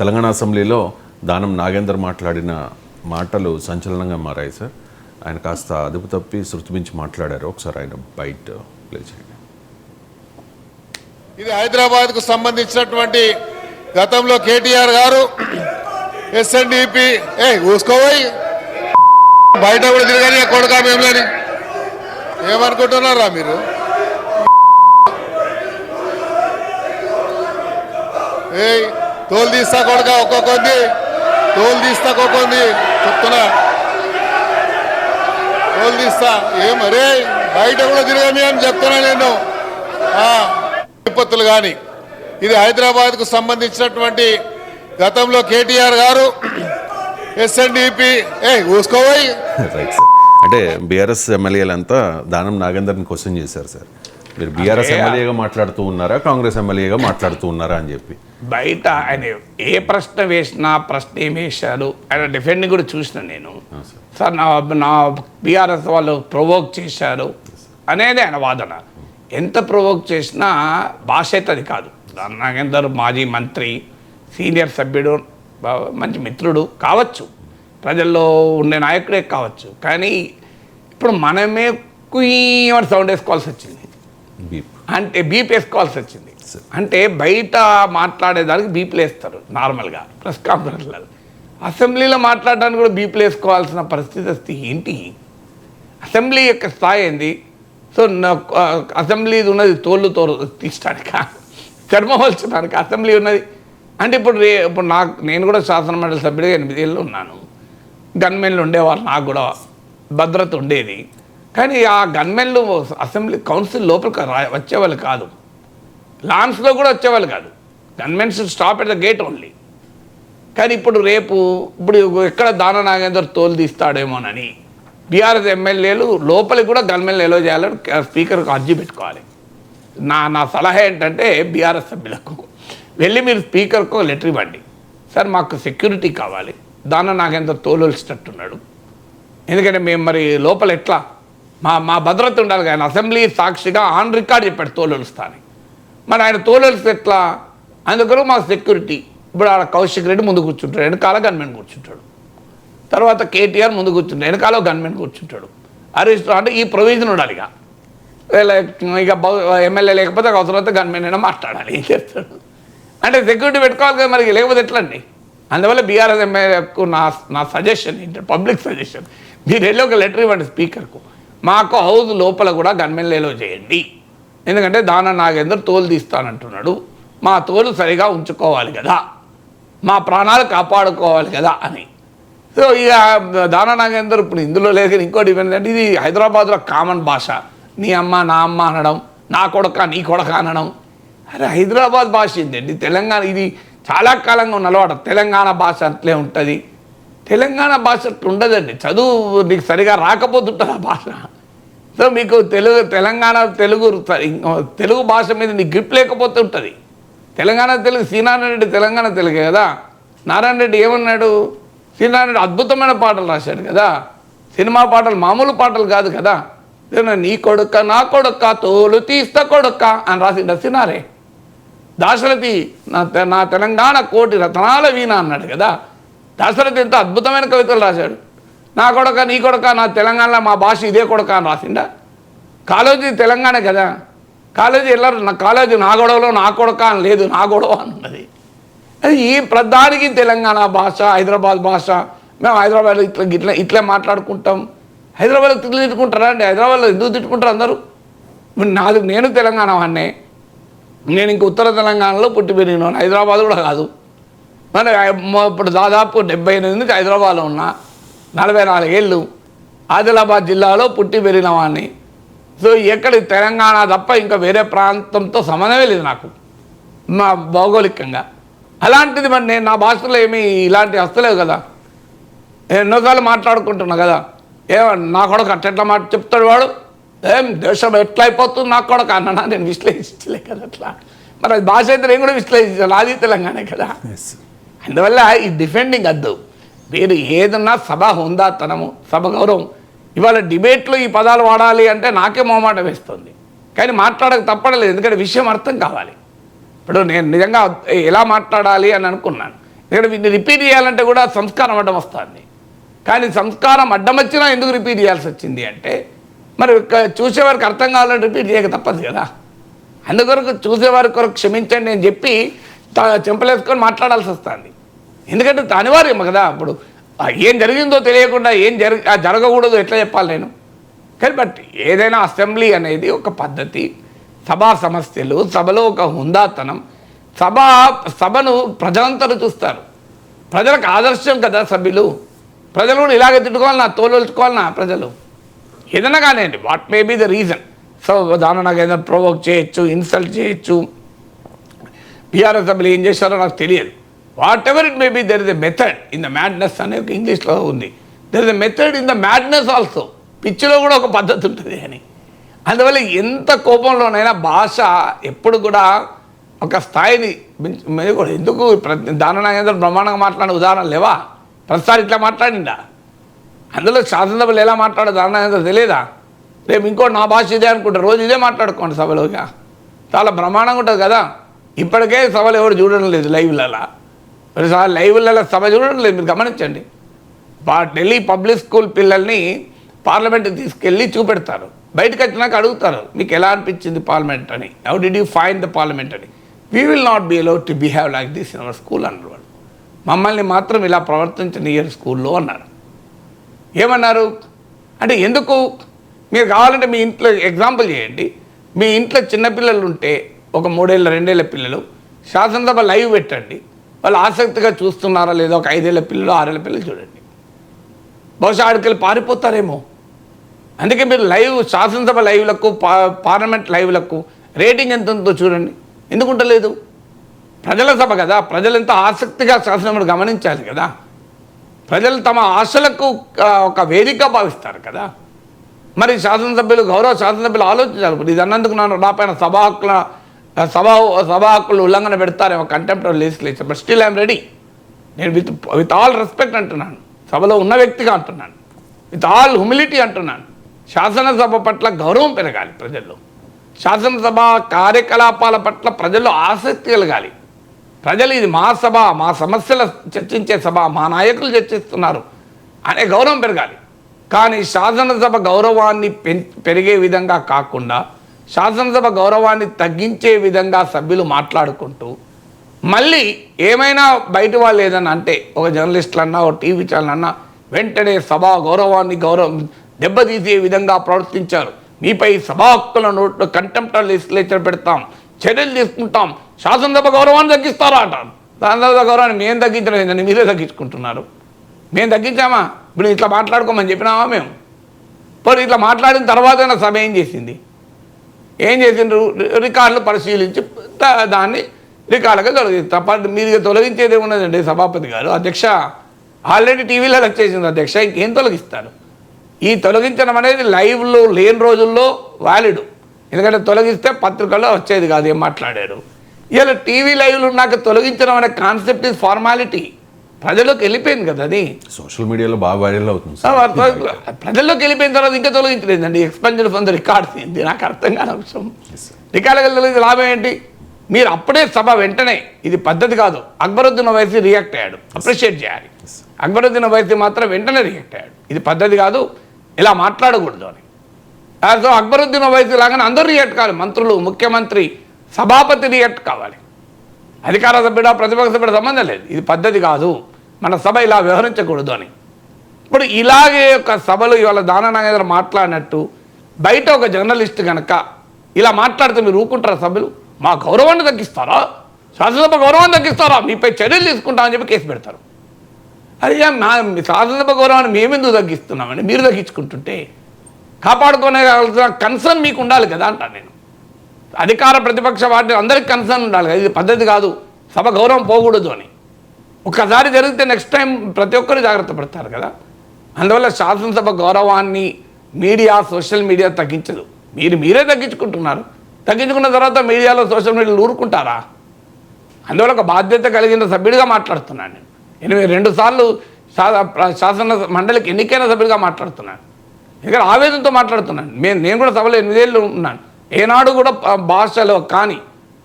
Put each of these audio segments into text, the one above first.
తెలంగాణ అసెంబ్లీలో దానం నాగేందర్ మాట్లాడిన మాటలు సంచలనంగా మారాయి సార్. ఆయన కాస్త అదుపు తప్పి శృతిమించి మాట్లాడారు. ఒకసారి ఆయన బయట ప్లే చేయండి. ఇది హైదరాబాద్కు సంబంధించినటువంటి గతంలో కేటీఆర్ గారు ఎస్ఎన్డిపి ఏ ఊసుకోబోయి బయట కూడా తిరగాలి కొడుకా మేము ఏమనుకుంటున్నారా మీరు? ఏయ్ తోలు తీస్తా కొడుక ఒక్కొక్కంది తోలు తీస్తా ఒక్కొక్కంది చెప్తున్నా. తోలు తీస్తా. ఏం అరే బయట కూడా తిరగమే అని చెప్తున్నా నేను. విపత్తులు కానీ ఇది హైదరాబాద్కు సంబంధించినటువంటి గతంలో కేటీఆర్ గారు ఎస్ఎన్డిపి ఏ ఊసుకోపోయి రైట్ సార్ అంటే బీఆర్ఎస్ ఎమ్మెల్యేలంతా దానం నాగేందర్ని క్వశ్చన్ చేశారు సార్. మీరు బీఆర్ఎస్ ఎమ్మెల్యేగా మాట్లాడుతూ ఉన్నారా కాంగ్రెస్ ఎమ్మెల్యేగా మాట్లాడుతూ ఉన్నారా అని చెప్పి? బయట ఆయన ఏ ప్రశ్న వేసినా ప్రశ్న ఏం వేశారు ఆయన డిఫెండ్ కూడా చూసిన నేను. సార్ నా నా బీఆర్ఎస్ వాళ్ళు ప్రొవోక్ చేశారు అనేది ఆయన వాదన. ఎంత ప్రొవోక్ చేసినా భాష అయితే అది కాదు నాగేందర్ మాజీ మంత్రి సీనియర్ సభ్యుడు మంచి మిత్రుడు కావచ్చు. ప్రజల్లో ఉండే నాయకుడే కావచ్చు. కానీ ఇప్పుడు మనమే కుయ్యమని సౌండ్ వేసుకోవాల్సి వచ్చింది. అంటే బీప్ వేసుకోవాల్సి వచ్చింది. అంటే బయట మాట్లాడేదానికి బీప్లు వేస్తారు నార్మల్గా ప్రెస్ కాన్ఫరెన్స్లలో. అసెంబ్లీలో మాట్లాడడానికి కూడా బీప్లు వేసుకోవాల్సిన పరిస్థితి వస్తే ఏంటి? అసెంబ్లీ యొక్క స్థాయి ఏంది? సో అసెంబ్లీ ఉన్నది తోళ్ళు తోలు తీసడానిక చర్మవలచడానికి అసెంబ్లీ ఉన్నది. అంటే ఇప్పుడు రే ఇప్పుడు నాకు నేను కూడా శాసనమండలి సభ్యుడిగా ఎనిమిది ఏళ్ళు ఉన్నాను. గన్మెన్లు ఉండేవారు నాకు కూడా భద్రత ఉండేది. కానీ ఆ గన్మెన్లు అసెంబ్లీ కౌన్సిల్ లోపలికి రా వచ్చేవాళ్ళు కాదు. లాన్స్లో కూడా వచ్చేవాళ్ళు కాదు. Gunmens stop at the gate only. కానీ ఇప్పుడు రేపు ఇప్పుడు ఎక్కడ దాన నాగేందర్ తోలు తీస్తాడేమోనని బీఆర్ఎస్ ఎమ్మెల్యేలు లోపలికి కూడా గన్మెన్లు ఎలో చేయాలని స్పీకర్కి అర్జీ పెట్టుకోవాలి. నా నా సలహా ఏంటంటే బీఆర్ఎస్ సభ్యులకు వెళ్ళి మీరు స్పీకర్కు లెటర్ ఇవ్వండి. సార్ మాకు సెక్యూరిటీ కావాలి. దాన నాగేందర్ తోలుస్తున్నట్టున్నాడు ఎందుకంటే మేము మరి లోపల ఎట్లా మా మా భద్రత ఉండాలి కానీ అసెంబ్లీ సాక్షిగా ఆన్ రికార్డ్ చెప్పాడు తోలుస్తా మరి ఆయన తోలుస్తే ఎట్లా? అందుకని మా సెక్యూరిటీ ఇప్పుడు ఆడ కౌశిక్ రెడ్డి ముందు కూర్చుంటాడు వెనకాల గన్మెన్ కూర్చుంటాడు. తర్వాత కేటీఆర్ ముందు కూర్చుంటాడు వెనకాల గన్మెన్ కూర్చుంటాడు. హరీష్ అంటే ఈ ప్రొవిజన్ ఉండాలి ఇక. ఇక ఎమ్మెల్యే లేకపోతే అవసరమైతే గన్మెన్ అయినా మాట్లాడాలి ఏం చేస్తాడు? అంటే సెక్యూరిటీ పెట్టుకోవాలి కదా మరి లేకపోతే ఎట్లా అండి అందువల్ల బీఆర్ఎస్ ఎమ్మెల్యేకు నా నా సజెషన్ ఏంటంటే పబ్లిక్ సజెషన్. మీరు వెళ్ళి ఒక లెటర్ ఇవ్వండి స్పీకర్కు. మాకు హౌస్ లోపల కూడా గన్మెల్లేలో చేయండి. ఎందుకంటే దాన నాగేందర్ తోలు తీస్తానంటున్నాడు. మా తోలు సరిగా ఉంచుకోవాలి కదా. మా ప్రాణాలు కాపాడుకోవాలి కదా అని. సో ఇక దాన నాగేందర్ ఇప్పుడు ఇందులో లేదు కానీ ఇంకోటి ఏంటంటే ఇది హైదరాబాద్లో కామన్ భాష. నీ అమ్మ నా అమ్మ అనడం నా కొడక నీ కొడక అనడం. అరే హైదరాబాద్ భాష ఏంటండి తెలంగాణ ఇది చాలా కాలంగా ఉన్న అలవాటు తెలంగాణ భాష అట్లే ఉంటుంది. తెలంగాణ భాష ఉండదండి చదువు నీకు సరిగా రాకపోతుంటుంది ఆ భాష. సో మీకు తెలుగు తెలంగాణ తెలుగు తెలుగు భాష మీద నీకు గ్రిప్ లేకపోతూ ఉంటుంది తెలంగాణ తెలుగు శ్రీనారాయణ రెడ్డి తెలంగాణ తెలుగే కదా. నారాయణ రెడ్డి ఏమన్నాడు? శ్రీనారాయణ రెడ్డి అద్భుతమైన పాటలు రాశాడు కదా. సినిమా పాటలు మామూలు పాటలు కాదు కదా. నీ కొడుక్క నా కొడుక్క తోలు తీస్తా కొడుక్క అని రాసిండు సినారే. దాశరథి నా తె- నా తెలంగాణ కోటి రతనాల వీణ అన్నాడు కదా. దాశరథి ఎంత అద్భుతమైన కవితలు రాశాడు. నా కొడక నీ కొడక నా తెలంగాణలో మా భాష ఇదే కొడక అని రాసిండా? కాలేజీ తెలంగాణ కదా. కాలేజీ వెళ్ళరు నా కాలేజీ నా గొడవలో నా కొడక అని లేదు నా గొడవ అని ఉన్నది అది ఈ ప్రధానికి తెలంగాణ భాష హైదరాబాద్ భాష మేము హైదరాబాద్లో ఇట్లా ఇట్లా ఇట్లా మాట్లాడుకుంటాం. హైదరాబాద్లో తిట్లు తిట్టుకుంటారా అండి? హైదరాబాద్లో ఎందుకు తిట్టుకుంటారు అందరూ? నాది నేను తెలంగాణ వాడినే. నేను ఇంక ఉత్తర తెలంగాణలో పుట్టి పెరిగినాను హైదరాబాద్ కూడా కాదు. మరి ఇప్పుడు దాదాపు డెబ్బై ఎనిమిది నుంచి హైదరాబాద్లో ఉన్నా నలభై నాలుగేళ్ళు ఆదిలాబాద్ జిల్లాలో పుట్టి పెరిగిన వాడిని సో ఎక్కడి తెలంగాణ తప్ప ఇంకా వేరే ప్రాంతంతో సంబంధమే లేదు నాకు. మా భౌగోళికంగా. అలాంటిది మరి నేను నా భాషలో ఏమీ ఇలాంటి వస్తలేవు కదా. ఎన్నోసార్లు మాట్లాడుకుంటున్నా కదా. ఏమో నా కొడుకు అట్లా మాట చెప్తాడు వాడు? ఏం దేశం ఎట్లా అయిపోతుంది నా కొడుకు అన్నా నేను విశ్లేషించలే కదా అట్లా. మరి అది భాష అయితే నేను కూడా విశ్లేషించాలి. అది తెలంగాణ కదా. అందువల్ల ఈ డిఫెండింగ్ వద్దు మీరు ఏదన్నా సభ హుందాతనము సభ గౌరవం. ఇవాళ డిబేట్లో ఈ పదాలు వాడాలి అంటే నాకే మొహమాట వేస్తుంది. కానీ మాట్లాడక తప్పడలేదు ఎందుకంటే విషయం అర్థం కావాలి. ఇప్పుడు నేను నిజంగా ఎలా మాట్లాడాలి అని అనుకున్నాను. ఎందుకంటే వీటిని రిపీట్ చేయాలంటే కూడా సంస్కారం అడ్డం వస్తుంది. కానీ సంస్కారం అడ్డం వచ్చినా ఎందుకు రిపీట్ చేయాల్సి వచ్చింది అంటే మరి చూసేవారికి అర్థం కావాలంటే రిపీట్ చేయక తప్పదు కదా. అందుకొరకు చూసేవారి కొరకు క్షమించండి అని చెప్పి చెంపలేసుకొని మాట్లాడాల్సి వస్తుంది. ఎందుకంటే ఇది అనివార్యం కదా ఇప్పుడు ఏం జరిగిందో తెలియకుండా ఏం జరిగి ఆ జరగకూడదు ఎట్లా చెప్పాలి నేను? కానీ బట్ ఏదైనా అసెంబ్లీ అనేది ఒక పద్ధతి. సభా సమస్యలు సభలో ఒక హుందాతనం. సభ సభను ప్రజలంతా చూస్తారు. ప్రజలకు ఆదర్శం కదా సభ్యులు. ప్రజలు కూడా ఇలాగే తిట్టుకోవాలన్నా తోలుచుకోవాలన్నా ప్రజలు. ఏదైనా కానివ్వండి what may be the reason so దాని నాకు ఏదైనా ప్రొవోక్ చేయొచ్చు ఇన్సల్ట్ చేయొచ్చు. బీఆర్ఎస్ సభ్యులు ఏం చేశారో నాకు తెలియదు. Whatever it may be there is a method in the madness అనే ఒక ఇంగ్లీష్లో ఉంది. There is a method in the madness also పిచ్చిలో కూడా ఒక పద్ధతి ఉంటుంది అని. అందువల్ల ఎంత కోపంలోనైనా భాష ఎప్పుడు కూడా ఒక స్థాయిని మీద కూడా ఎందుకు ప్రతి బ్రహ్మాండంగా మాట్లాడిన ఉదాహరణ లేవా? ప్రతిసారి ఇట్లా మాట్లాడిందా? అందులో శాసనసభలు ఎలా మాట్లాడో దాని తెలియదా? రేపు ఇంకోటి నా భాష ఇదే అనుకుంటారు రోజు ఇదే మాట్లాడుకోండి సభలోగా చాలా బ్రహ్మాండంగా ఉంటుంది కదా? ఇప్పటికే సభలు ఎవరు చూడడం లేదు లైవ్లలో. ఒకసారి లైవ్లలో సభ చూడడం లేదు మీరు గమనించండి. ఢిల్లీ పబ్లిక్ స్కూల్ పిల్లల్ని పార్లమెంట్కి తీసుకెళ్ళి చూపెడతారు. బయటకు వచ్చినాక అడుగుతారు మీకు ఎలా అనిపించింది పార్లమెంట్ అని? How did you find the parliament అని? We will not be allowed to behave like this in our school అన్నారు వాళ్ళు. మమ్మల్ని మాత్రం ఇలా ప్రవర్తించనియర్ స్కూల్లో అన్నారు. ఏమన్నారు? అంటే ఎందుకు? మీరు కావాలంటే మీ ఇంట్లో ఎగ్జాంపుల్ చేయండి. మీ ఇంట్లో చిన్నపిల్లలు ఉంటే ఒక మూడేళ్ళ రెండేళ్ళ పిల్లలు. శాసనసభ లైవ్ పెట్టండి. వాళ్ళు ఆసక్తిగా చూస్తున్నారా లేదో ఒక ఐదేళ్ళ పిల్లలు ఆరేళ్ళ పిల్లలు చూడండి. బహుశా ఆడికెళ్ళి పారిపోతారేమో. అందుకే మీరు లైవ్ శాసనసభ లైవ్లకు పార్లమెంట్ లైవ్లకు రేటింగ్ ఎంత ఉందో చూడండి. ఎందుకుంటలేదు ప్రజల సభ కదా. ప్రజలు ఎంత ఆసక్తిగా శాసనసభను గమనించాలి కదా. ప్రజలు తమ ఆశలకు ఒక వేదిక భావిస్తారు కదా. మరి శాసనసభ్యులు గౌరవ శాసనసభ్యులు ఆలోచించాలి ఇప్పుడు ఇది అన్నందుకు నన్ను నా పైన సభ హక్కుల సభా సభా హక్కులు ఉల్లంఘన పెడతారేమో contempt legislature but still I'm ready నేను విత్ విత్ ఆల్ రెస్పెక్ట్ అంటున్నాను. సభలో ఉన్న వ్యక్తిగా అంటున్నాను. విత్ ఆల్ హ్యూమిలిటీ అంటున్నాను. శాసనసభ పట్ల గౌరవం పెరగాలి ప్రజల్లో. శాసనసభ కార్యకలాపాల పట్ల ప్రజల్లో ఆసక్తి కలగాలి. ప్రజలు ఇది మా సభ మా సమస్యల చర్చించే సభ మా నాయకులు చర్చిస్తున్నారు. అనే గౌరవం పెరగాలి. కానీ శాసనసభ గౌరవాన్ని పెం పెరిగే విధంగా కాకుండా శాసనసభ గౌరవాన్ని తగ్గించే విధంగా సభ్యులు మాట్లాడుకుంటూ మళ్ళీ ఏమైనా బయట వాళ్ళు ఏదన్నా అంటే ఒక జర్నలిస్ట్లన్నా ఒక టీవీ ఛానల్ అన్నా వెంటనే సభా గౌరవాన్ని గౌరవం దెబ్బతీసే విధంగా ప్రవర్తించారు. మీపై సభా హక్కుల నోట్లు కంటెంప్ట్ లెజిస్లేచర్ పెడతాం చర్యలు తీసుకుంటాం శాసనసభ గౌరవాన్ని తగ్గిస్తారా అంట శాసనసభ గౌరవాన్ని మేము తగ్గించడం ఏంటండి మీరే తగ్గించుకుంటున్నారు. మేము తగ్గించామా? ఇప్పుడు ఇట్లా మాట్లాడుకోమని చెప్పినామా మేము? ఇప్పుడు ఇట్లా మాట్లాడిన తర్వాత సభ ఏం చేసింది? ఏం చేసిండ్రు? రికార్డులు పరిశీలించి దా- దాన్ని రికార్డుగా తొలగిస్తారు ప- మీరు తొలగించేది ఉన్నదండి సభాపతి గారు అధ్యక్ష ఆల్రెడీ టీవీలో వచ్చేసింది అధ్యక్ష ఇంకేం తొలగిస్తారు? ఈ తొలగించడం అనేది లైవ్లో లేని రోజుల్లో వ్యాలిడ్. ఎందుకంటే తొలగిస్తే పత్రికల్లో వచ్చేది కాదు ఏం మాట్లాడారు? ఇలా టీవీ లైవ్లు ఉన్నాక తొలగించడం అనే కాన్సెప్ట్ ఇస్ ఫార్మాలిటీ ప్రజలకు వెళ్ళిపోయింది కదా అది. సోషల్ మీడియాలో బాగా వైరల్ అవుతుంది ప్రజల్లోకి వెళ్ళిపోయిన తర్వాత ఇంకా తొలగించలేదండి ఎక్స్పెంజర్ ఫ్రమ్ ద రికార్డ్స్ ఏంటి? నాకు అర్థం కాని అంశం. రికార్డులకు తొలగించే లాభం ఏంటి? మీరు అప్పుడే సభ వెంటనే ఇది పద్ధతి కాదు అక్బరుద్దీన్ వయసు రియాక్ట్ అయ్యాడు. అప్రిషియేట్ చేయాలి. అక్బరుద్దీన్ వయసు మాత్రం వెంటనే రియాక్ట్ అయ్యాడు. ఇది పద్ధతి కాదు ఇలా మాట్లాడకూడదు అని. సో అక్బరుద్దీన్ వయసు లాగానే అందరూ రియాక్ట్ కావాలి. మంత్రులు ముఖ్యమంత్రి సభాపతి రియాక్ట్ కావాలి. అధికార సభ్యుడా ప్రతిపక్ష సభ్యుడ సంబంధం లేదు. ఇది పద్ధతి కాదు. మన సభ ఇలా వ్యవహరించకూడదు అని. ఇప్పుడు ఇలాగే ఒక సభలు ఇవాళ దాన నాగేంద్ర మాట్లాడినట్టు బయట ఒక జర్నలిస్ట్ కనుక ఇలా మాట్లాడితే మీరు ఊరుకుంటారా సభ్యులు? మా గౌరవాన్ని తగ్గిస్తారా? శాసనసభ గౌరవాన్ని తగ్గిస్తారా? మీపై చర్యలు తీసుకుంటామని చెప్పి కేసు పెడతారు. అదే నా మీ శాసనసభ గౌరవాన్ని మేమెందుకు తగ్గిస్తున్నామండి? మీరు తగ్గించుకుంటుంటే కాపాడుకునే కన్సర్న్ మీకు ఉండాలి కదా అంటాను నేను. అధికార ప్రతిపక్ష పార్టీ అందరికి కన్సర్న్ ఉండాలి కదా. ఇది పద్ధతి కాదు. సభ గౌరవం పోకూడదు అని. ఒక్కసారి జరిగితే నెక్స్ట్ టైం ప్రతి ఒక్కరు జాగ్రత్త పడతారు కదా. అందువల్ల శాసనసభ గౌరవాన్ని మీడియా సోషల్ మీడియా తగ్గించదు. మీరు మీరే తగ్గించుకుంటున్నారు. తగ్గించుకున్న తర్వాత మీడియాలో సోషల్ మీడియాలో ఊరుకుంటారా అందువల్ల ఒక బాధ్యత కలిగిన సభ్యుడిగా మాట్లాడుతున్నాను నేను. ఎనిమిది రెండు సార్లు శాసన మండలికి ఎన్నికైన సభ్యుడిగా మాట్లాడుతున్నాను. ఇక్కడ ఆవేదనతో మాట్లాడుతున్నాను. నేను నేను కూడా సభలో ఎనిమిదేళ్ళు ఉన్నాను. ఏనాడు కూడా భాషలో కానీ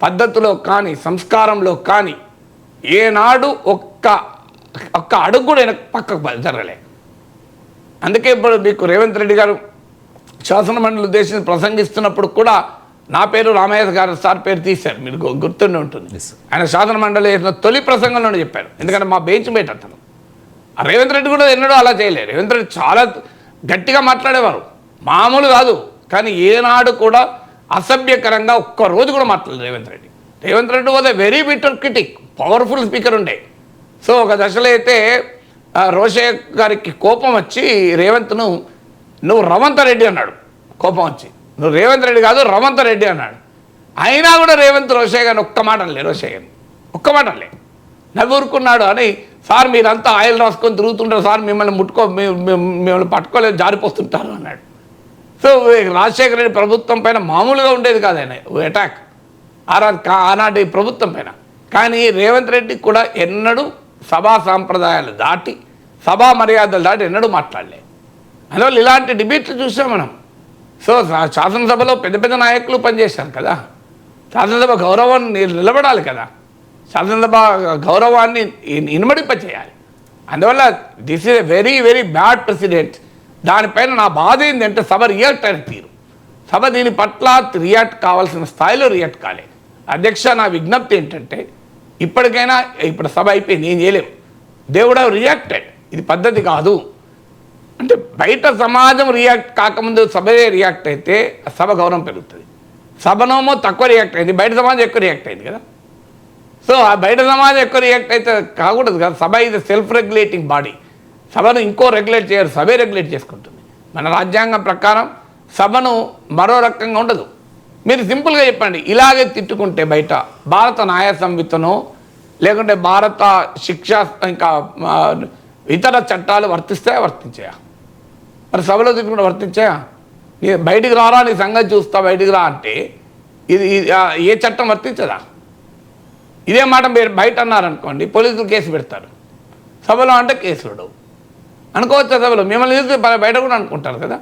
పద్ధతిలో కానీ సంస్కారంలో కానీ ఏనాడు ఒక్క ఒక్క అడుగు కూడా వెనక పక్కకు జరగలే. అందుకే ఇప్పుడు మీకు రేవంత్ రెడ్డి గారు శాసన మండలి ఉద్దేశించి ప్రసంగిస్తున్నప్పుడు కూడా నా పేరు రామయ్య గారు సార్ పేరు తీశారు. మీరు గుర్తుండి ఉంటుంది. ఆయన శాసన మండలి చేసిన తొలి ప్రసంగంలోనే చెప్పారు. ఎందుకంటే మా బెంచ్ మేట్ అతను. రేవంత్ రెడ్డి కూడా ఎన్నడూ అలా చేయలేదు రేవంత్ రెడ్డి చాలా గట్టిగా మాట్లాడేవారు. మామూలు కాదు. కానీ ఏనాడు కూడా అసభ్యకరంగా ఒక్క రోజు కూడా మాట్లాడలేదు Revanth Reddy. Revanth Reddy was a very bitter critic powerful speaker ఉండే. సో ఒక దశలో అయితే రోషయ్య గారికి కోపం వచ్చి రేవంత్ను నువ్వు రవంత రెడ్డి అన్నాడు. కోపం వచ్చి నువ్వు రేవంత్ రెడ్డి కాదు రవంత రెడ్డి అన్నాడు. అయినా కూడా రేవంత్ రోషయ్య గారిని ఒక్క మాట అనలే రోషయ్య గారిని. ఒక్క మాట నవ్వురుకున్నాడు అని సార్ మీరంతా ఆయిల్ రాసుకొని తిరుగుతుంటారు సార్ మిమ్మల్ని ముట్టుకో మిమ్మల్ని పట్టుకోలేదు జారిపోతుంటారు అన్నాడు. సో రాజశేఖర రెడ్డి ప్రభుత్వం పైన మామూలుగా ఉండేది కాదు ఆయన అటాక్ ఆరా ఆనాటి ప్రభుత్వం పైన. కానీ రేవంత్ రెడ్డి కూడా ఎన్నడూ సభా సాంప్రదాయాలు దాటి సభా మర్యాదలు దాటి ఎన్నడూ మాట్లాడలే. అందువల్ల ఇలాంటి డిబేట్లు చూసాం మనం. సో శాసనసభలో పెద్ద పెద్ద నాయకులు పనిచేశారు కదా. శాసనసభ గౌరవాన్ని నిలబడాలి కదా. శాసనసభ గౌరవాన్ని ఇనుమడింపచేయాలి. అందువల్ల this is a very very bad president. దానిపైన నా బాధ ఏంటంటే సభ రియాక్ట్ అయిన తీరు. సభ దీని పట్ల రియాక్ట్ కావాల్సిన స్థాయిలో రియాక్ట్ కాలేదు. అధ్యక్ష నా విజ్ఞప్తి ఏంటంటే ఇప్పటికైనా ఇప్పుడు సభ అయిపోయింది ఏం చేయలేము దేవుడు రియాక్టెడ్ ఇది పద్ధతి కాదు. అంటే బయట సమాజం రియాక్ట్ కాకముందు సభే రియాక్ట్ అయితే సభ గౌరవం పెరుగుతుంది. సభనోమో తక్కువ రియాక్ట్ అయింది. బయట సమాజం ఎక్కువ రియాక్ట్ అయింది కదా. సో ఆ బయట సమాజం ఎక్కువ రియాక్ట్ అయితే కాకూడదు కదా. సభ ఇది సెల్ఫ్ రెగ్యులేటింగ్ బాడీ సభను ఇంకో రెగ్యులేట్ చేయరు సభే రెగ్యులేట్ చేసుకుంటుంది. మన రాజ్యాంగం ప్రకారం సభను మరో రకంగా ఉండదు. మీరు సింపుల్గా చెప్పండి. ఇలాగే తిట్టుకుంటే బయట భారత న్యాయ సంహితను లేకుంటే భారత శిక్ష ఇంకా ఇతర చట్టాలు వర్తిస్తాయా వర్తించాయా? మరి సభలో తిట్టుకుంటే వర్తించాయా? నీ బయటికి రారా నీ సంగతి చూస్తా బయటికి రా అంటే ఇది ఏ చట్టం వర్తించదా? ఇదే మాట మీరు బయట అన్నారనుకోండి పోలీసులు కేసు పెడతారు. సభలో అంటే కేసు ఉండవు అనుకోవచ్చు సభలో? మిమ్మల్ని చూస్తే బయట కూడా అనుకుంటారు కదా?